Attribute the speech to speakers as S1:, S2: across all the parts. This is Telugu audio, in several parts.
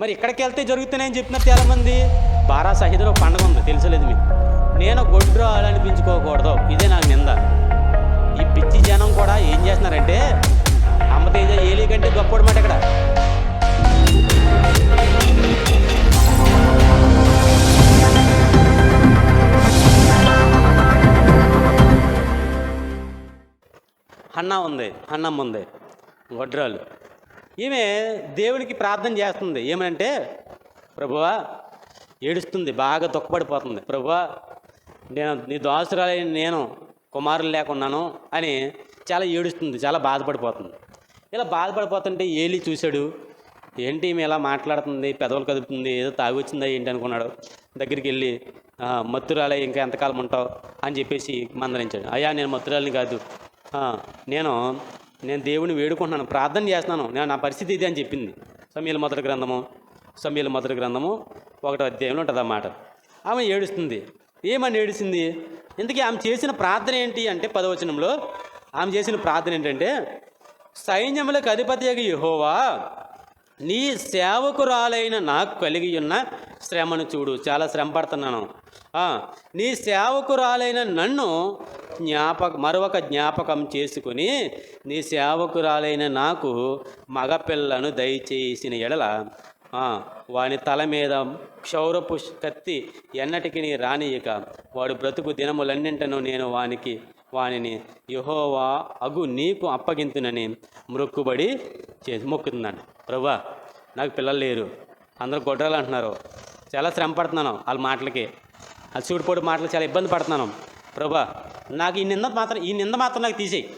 S1: మరి ఇక్కడికి వెళ్తే జరుగుతున్నాయని చెప్పినారు చాలామంది బారా సహితలో పండుగ పండగ ఉంది తెలుసలేదు మీకు? నేను గొడ్డు అనిపించుకోకూడదు ఇదే నాకు నింద. ఈ పిచ్చి జనం కూడా ఏం చేస్తున్నారంటే అమ్మతేజ ఏలి కంటే గొప్పడు మాట ఇక్కడ. అన్న ఉంది అన్నమ్మ ఉంది గొడ్రాలు. ఈమె దేవునికి ప్రార్థన చేస్తుంది. ఏమంటే ప్రభువా ఏడుస్తుంది బాగా దుఃఖపడిపోతుంది. ప్రభువా నేను నీ దోసరాలైన నేను కుమారులు లేకున్నాను అని చాలా ఏడుస్తుంది చాలా బాధపడిపోతుంది. ఇలా బాధపడిపోతుంటే ఏలి చూశాడు ఏంటి ఈమె ఇలా మాట్లాడుతుంది పెదవులు కదుపుతుంది ఏదో తాగొచ్చిందా ఏంటి అనుకున్నాడు. దగ్గరికి వెళ్ళి మత్తురాలే ఇంకా ఎంతకాలం ఉంటావు? అని చెప్పేసి మందరించాడు అయ్యా నేను మత్తురాలని కాదు. నేను నేను దేవుని వేడుకుంటున్నాను ప్రార్థన చేస్తున్నాను. నేను నా పరిస్థితి ఇది అని చెప్పింది. సమీల మొదటి గ్రంథము సమీల మొదటి గ్రంథము ఒకటో అధ్యాయంలో ఉంటుంది అన్నమాట ఆమె ఏడుస్తుంది. ఏమని ఏడిసింది? ఇందుకే ఆమె చేసిన ప్రార్థన ఏంటి అంటే పదవచనంలో ఆమె చేసిన ప్రార్థన ఏంటంటే సైన్యములకు అధిపతి యహోవా నీ సేవకురాలైన నాకు కలిగి ఉన్న శ్రమను చూడు. చాలా శ్రమ పడుతున్నాను. నీ సేవకురాలైన నన్ను జ్ఞాపక మరొక జ్ఞాపకం చేసుకుని నీ సేవకురాలైన నాకు మగపిల్లను దయచేసిన ఎడల వాని తల మీద క్షౌరపు కత్తి ఎన్నటికి నీ రానియక వాడు బ్రతుకు దినములన్నింటను నేను వానికి వానిని యహోవా అగు నీకు అప్పగింతునని మొక్కుబడి చేసి మొక్కుతున్నాను. ప్రభా నాకు పిల్లలు లేరు. అందరూ గొడ్రాలు అంటున్నారు చాలా శ్రమ పడుతున్నాను వాళ్ళ మాటలకి. ఆ చూడిపోటు మాటలు చాలా ఇబ్బంది పడుతున్నాను. ప్రభా నాకు ఈ నింద మాత్రం ఈ నింద మాత్రం నాకు తీసేయి.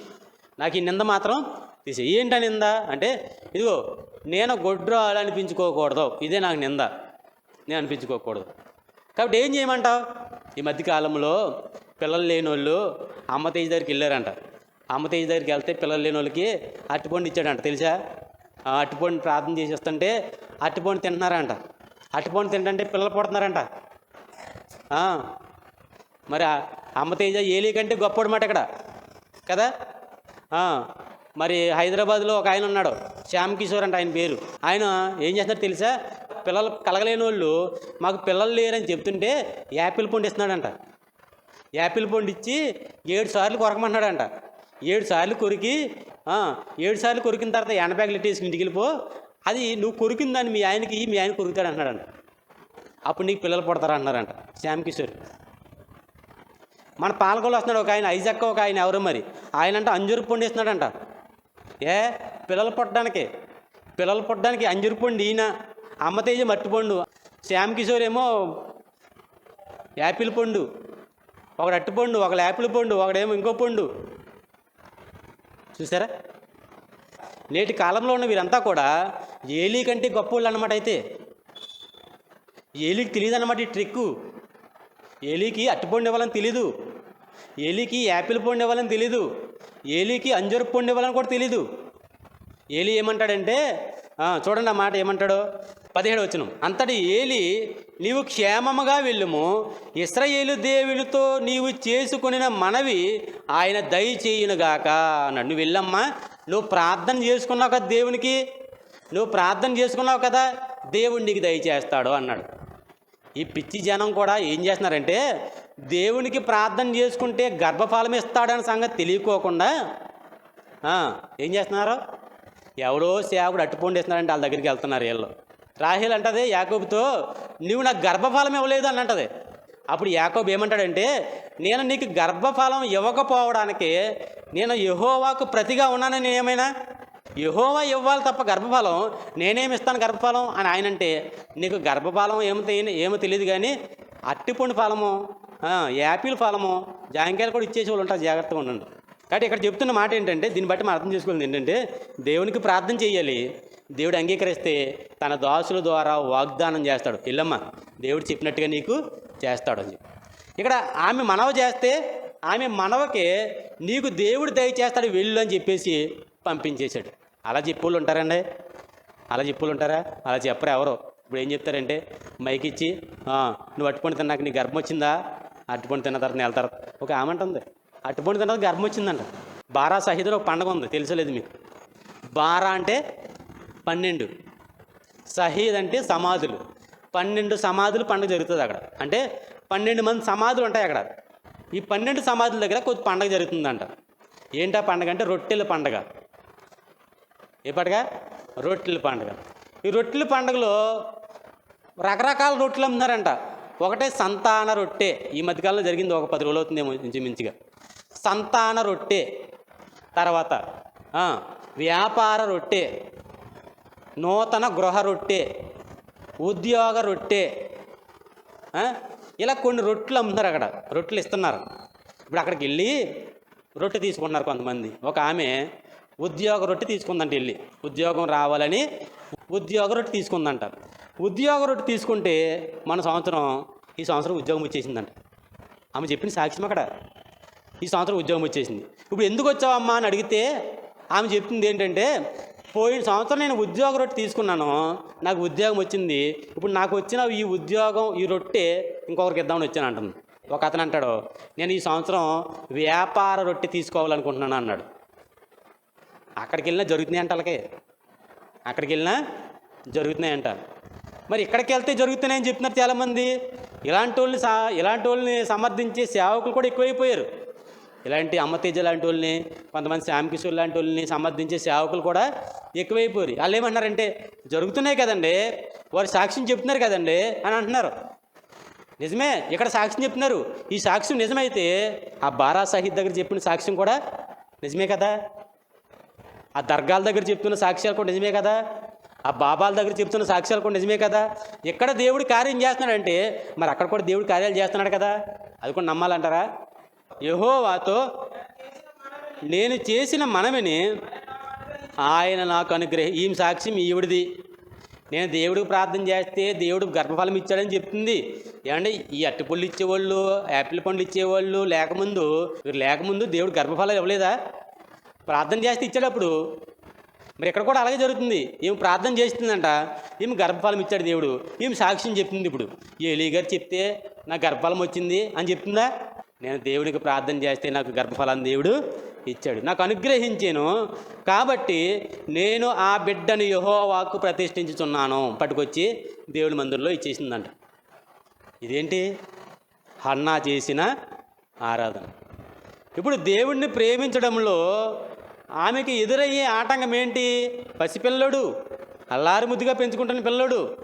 S1: నాకు ఈ నింద మాత్రం తీసేయి. ఏంటి నింద? అంటే ఇదిగో నేను గొడ్రాలు అనిపించుకోకూడదు. ఇదే నాకు నింద. నేను అనిపించుకోకూడదు. కాబట్టి ఏం చేయమంటావు? ఈ మధ్యకాలంలో పిల్లలు లేని వాళ్ళు అమ్మ తేజ్ దగ్గరికి వెళ్ళారంట. అమ్మ తేజ్ దగ్గరికి వెళ్తే పిల్లలు లేని వాళ్ళకి అట్టిపండు ఇచ్చాడంట. తెలుసా? ఆ అట్టిపండు ప్రార్థన చేసేస్తుంటే అట్టిపండు తింటున్నారంట. అట్టిపండు తింటంటే పిల్లలు పుడుతున్నారంట. మరి అమ్మతేజ అమ్మ ఏలి కంటే గొప్పడు మాట ఇక్కడ. కదా? మరి హైదరాబాద్లో ఒక ఆయన ఉన్నాడు శ్యామ్ కిషోర్ అంటే ఆయన పేరు. ఆయన ఏం చేస్తున్నారు తెలుసా? పిల్లలు కలగలేని వాళ్ళు మాకు పిల్లలు లేరని చెప్తుంటే యాపిల్ పండు ఇస్తున్నాడంట యాపిల్ పండు ఇచ్చి ఏడు సార్లు కొరకమంటున్నాడంట. ఏడు సార్లు కొరికి ఏడు సార్లు కొరికిన తర్వాత ఎండ బ్యాగులు ఎట్టేసి ఇంటికి వెళ్ళిపో. అది నువ్వు కొరికిందని మీ ఆయనకి మీ ఆయన కొరుకుతాడు అంటున్నాడంట. అప్పుడు నీకు పిల్లలు పుడతారు అంటున్నారంట శ్యామ్ కిషోర్. మన పాలకొల్లు వస్తున్నాడు ఒక ఆయన ఐజక్క ఒక ఆయన ఎవరు మరి? ఆయన అంటే అంజూరు పండు ఇస్తున్నాడంట. ఏ? పిల్లలు పుట్టడానికి. పిల్లలు పుట్టడానికి అంజూరు పండు ఈయన అమ్మతేజ మట్టి పండు. శ్యామ్ కిషోర్ ఏమో యాపిల్ పండు. ఒకడు అట్టి పండు ఒకడు యాపిల్ పండు ఒకడేమో ఇంకో పండు. చూసారా? నేటి కాలంలో ఉన్న వీరంతా కూడా ఏలీ కంటే గొప్ప వాళ్ళు అన్నమాట అయితే. ఏలీకి తెలియదు అన్నమాట ఈ ట్రిక్కు. ఏలీకి అట్టిపండు ఇవ్వాలని తెలీదు. ఏలికి యాపిల్ పండు ఇవ్వాలని తెలీదు. ఏలికి అంజూరు పండు ఇవ్వాలని కూడా తెలీదు. ఏలి ఏమంటాడంటే చూడండి ఆ మాట ఏమంటాడో? పదిహేడు వచ్చిన అంతటి ఏలి నీవు క్షేమముగా వెళ్ళుము. ఇస్రాయేలు దేవునితో నీవు చేసుకుని మనవి ఆయన దయచేయునుగాక అన్నాడు. నువ్వు వెళ్ళమ్మా. నువ్వు ప్రార్థన చేసుకున్నావు కదా దేవునికి. నువ్వు ప్రార్థన చేసుకున్నావు కదా దేవుడు నీకు దయచేస్తాడు అన్నాడు. ఈ పిచ్చి జనం కూడా ఏం చేస్తున్నారంటే దేవునికి ప్రార్థన చేసుకుంటే గర్భఫలం ఇస్తాడని సంగతి తెలియకోకుండా ఏం చేస్తున్నారు? ఎవడో సేవకుడు అట్టుపండు ఇస్తున్నాడంటే వాళ్ళ దగ్గరికి వెళ్తున్నారు వీళ్ళు. రాహేల్ అంటది యాకోబుతో నువ్వు నాకు గర్భఫలం ఇవ్వలేదు అని అంటది. అప్పుడు యాకోబు ఏమంటాడంటే నేను నీకు గర్భఫలం ఇవ్వకపోవడానికి నేను యహోవాకు ప్రతిగా ఉన్నానని ఏమైనా? యహోవా ఇవ్వాలి తప్ప గర్భఫలం నేనేమి ఇస్తాను గర్భఫలం? అని ఆయన అంటే నీకు గర్భఫలం ఏమి ఏమో తెలియదు కానీ అట్టిపండు ఫలము యాపిల్ ఫలము జాంకాయలు కూడా ఇచ్చేసి వాళ్ళు ఉంటారు జాగ్రత్తగా ఉండండి. కాబట్టి ఇక్కడ చెప్తున్న మాట ఏంటంటే దీన్ని బట్టి మనం అర్థం చేసుకోవాలి ఏంటంటే దేవునికి ప్రార్థన చేయాలి. దేవుడు అంగీకరిస్తే తన దాసుల ద్వారా వాగ్దానం చేస్తాడు. ఇల్లమ్మ దేవుడు చెప్పినట్టుగా నీకు చేస్తాడు అని ఇక్కడ ఆమె మనవ చేస్తే ఆమె మనవకే నీకు దేవుడు దయచేస్తాడు వెళ్ళు అని చెప్పేసి పంపించేశాడు. అలా చెప్పులు ఉంటారండి. అలా చెప్పులు ఉంటారా? అలా చెప్పరు ఎవరు. ఇప్పుడు ఏం చెప్తారంటే మైక్ ఇచ్చి నువ్వు అట్టుపండు తిన్నాక నీ గర్భం వచ్చిందా? అట్టుపండు తిన్న తర్వాత నెల తర్వాత. ఒక ఆమె అంటుంది అట్టుపండు తిన్న తర్వాత గర్భం వచ్చిందంట. బారా సహితులు ఒక పండగ ఉంది తెలుసలేదు మీకు? బారా అంటే పన్నెండు. సహీద్ అంటే సమాధులు. పన్నెండు సమాధులు పండుగ జరుగుతుంది అక్కడ. అంటే పన్నెండు మంది సమాధులు ఉంటాయి అక్కడ. ఈ పన్నెండు సమాధుల దగ్గర కొద్ది పండగ జరుగుతుందంట. ఏంటా పండగ అంటే రొట్టెల పండగ. ఏ పండగ రొట్టెల పండగ. ఈ రొట్టెల పండగలో రకరకాల రొట్టెలు అమ్ముతారంట ఒకటే సంతాన రొట్టె. ఈ మధ్యకాలంలో జరిగింది ఒక పది రోజులు అవుతుందేమో ఇంచుమించుగా. సంతాన రొట్టె. తర్వాత వ్యాపార రొట్టె. నూతన గృహ రొట్టె. ఉద్యోగ రొట్టె. ఇలా కొన్ని రొట్టెలు అమ్ముతున్నారు అక్కడ. రొట్టెలు ఇస్తున్నారు. ఇప్పుడు అక్కడికి వెళ్ళి రొట్టె తీసుకుంటున్నారు కొంతమంది. ఒక ఆమె ఉద్యోగ రొట్టె తీసుకుందంట వెళ్ళి. ఉద్యోగం రావాలని ఉద్యోగ రొట్టె తీసుకుందంట. ఉద్యోగ రొట్టె తీసుకుంటే మన సంవత్సరం ఈ సంవత్సరం ఉద్యోగం వచ్చేసిందంట. ఆమె చెప్పిన సాక్ష్యం అక్కడ. ఈ సంవత్సరం ఉద్యోగం వచ్చేసింది. ఇప్పుడు ఎందుకు వచ్చావమ్మా అని అడిగితే ఆమె చెప్తుంది ఏంటంటే పోయిన సంవత్సరం నేను ఉద్యోగ రొట్టె తీసుకున్నాను నాకు ఉద్యోగం వచ్చింది. ఇప్పుడు నాకు వచ్చిన ఈ ఉద్యోగం ఈ రొట్టె ఇంకొకరికి ఇద్దామని వచ్చాను అంటుంది. ఒక అతను అంటాడు నేను ఈ సంవత్సరం వ్యాపార రొట్టె తీసుకోవాలనుకుంటున్నాను అన్నాడు. అక్కడికి వెళ్ళినా జరుగుతున్నాయి అంట వాళ్ళకి. అక్కడికి వెళ్ళినా జరుగుతున్నాయంట. మరి ఇక్కడికి వెళ్తే జరుగుతున్నాయని చెప్తున్నారు చాలామంది. ఇలాంటి వాళ్ళని సా ఇలాంటి వాళ్ళని సమర్థించే సేవకులు కూడా ఎక్కువైపోయారు. ఇలాంటి అమ్మతేజ లాంటి వాళ్ళని కొంతమంది శ్యామకిషోర్ లాంటి వాళ్ళని సమర్థించే సేవకులు కూడా ఎక్కువైపోయారు. వాళ్ళు ఏమంటున్నారంటే జరుగుతున్నాయి కదండి వారు సాక్ష్యం చెప్తున్నారు కదండి అని అంటున్నారు. నిజమే ఇక్కడ సాక్ష్యం చెప్తున్నారు. ఈ సాక్ష్యం నిజమైతే ఆ బారా సాహిద్ దగ్గర చెప్పిన సాక్ష్యం కూడా నిజమే కదా? ఆ దర్గాల దగ్గర చెప్తున్న సాక్ష్యాలు కూడా నిజమే కదా? ఆ బాబాల దగ్గర చెప్తున్న సాక్ష్యాలు కూడా నిజమే కదా? ఎక్కడ దేవుడు కార్యం చేస్తున్నాడంటే మరి అక్కడ కూడా దేవుడు కార్యాలు చేస్తున్నాడు కదా? అది కూడా నమ్మాలంటారా? యహోవాతో నేను చేసిన మనవిని ఆయన నాకు అనుగ్రహి ఈ సాక్ష్యం ఈవిడిది. నేను దేవుడికి ప్రార్థన చేస్తే దేవుడు గర్భఫలం ఇచ్చాడని చెప్తుంది. ఏమంటే ఈ అట్టిపళ్ళు ఇచ్చేవాళ్ళు యాపిల్ పండ్లు ఇచ్చేవాళ్ళు లేకముందు వీరు లేకముందు దేవుడు గర్భఫలం ఇవ్వలేదా? ప్రార్థన చేస్తే ఇచ్చేటప్పుడు మరి ఇక్కడ కూడా అలాగే జరుగుతుంది. ఈమె ప్రార్థన చేస్తుందంట. ఈమె గర్భఫలం ఇచ్చాడు దేవుడు. ఈమె సాక్ష్యం చెప్తుంది ఇప్పుడు. ఏలీ గారు చెప్తే నాకు గర్భఫలం వచ్చింది అని చెప్తుందా? నేను దేవుడికి ప్రార్థన చేస్తే నాకు గర్భఫలాన్ని దేవుడు ఇచ్చాడు. నాకు అనుగ్రహించాను. కాబట్టి నేను ఆ బిడ్డను యహోవాకు ప్రతిష్ఠించుచున్నాను. పట్టుకొచ్చి దేవుడి మందిరంలో ఇచ్చేసిందంట. ఇదేంటి? హన్నా చేసిన ఆరాధన. ఇప్పుడు దేవుణ్ణి ప్రేమించడంలో ఆమెకి ఎదురయ్యే ఆటంకం ఏంటి? పసిపిల్లడు అల్లారి ముద్దుగా పెంచుకుంటున్న పిల్లడు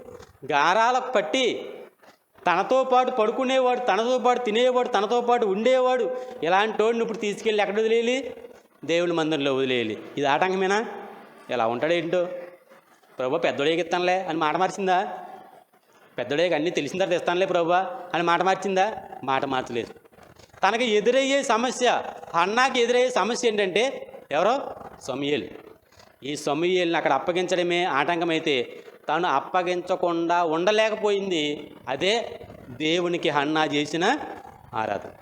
S1: గారాలకు పట్టి తనతో పాటు పడుకునేవాడు తనతో పాటు తినేవాడు తనతో పాటు ఉండేవాడు ఇలాంటి వాడిని ఇప్పుడు తీసుకెళ్ళి ఎక్కడ వదిలేయాలి? దేవుని మందిరంలో వదిలేయాలి. ఇది ఆటంకమేనా? ఎలా ఉంటాడేంటో ప్రభు పెద్దోడేకి ఇస్తానులే అని మాట మార్చిందా? పెద్దోడికి అన్నీ తెలిసిన తర్వాత ఇస్తానులే ప్రభు అని మాట మార్చిందా? మాట మార్చలేదు. తనకి ఎదురయ్యే సమస్య అన్నాకి ఎదురయ్యే సమస్య ఏంటంటే ఎవరో? సమయలు. ఈ సమయల్ని అక్కడ అప్పగించడమే ఆటంకమైతే తను అప్పగించకుండా ఉండలేకపోయింది. అదే దేవునికి హన్నా చేసిన ఆరాధన.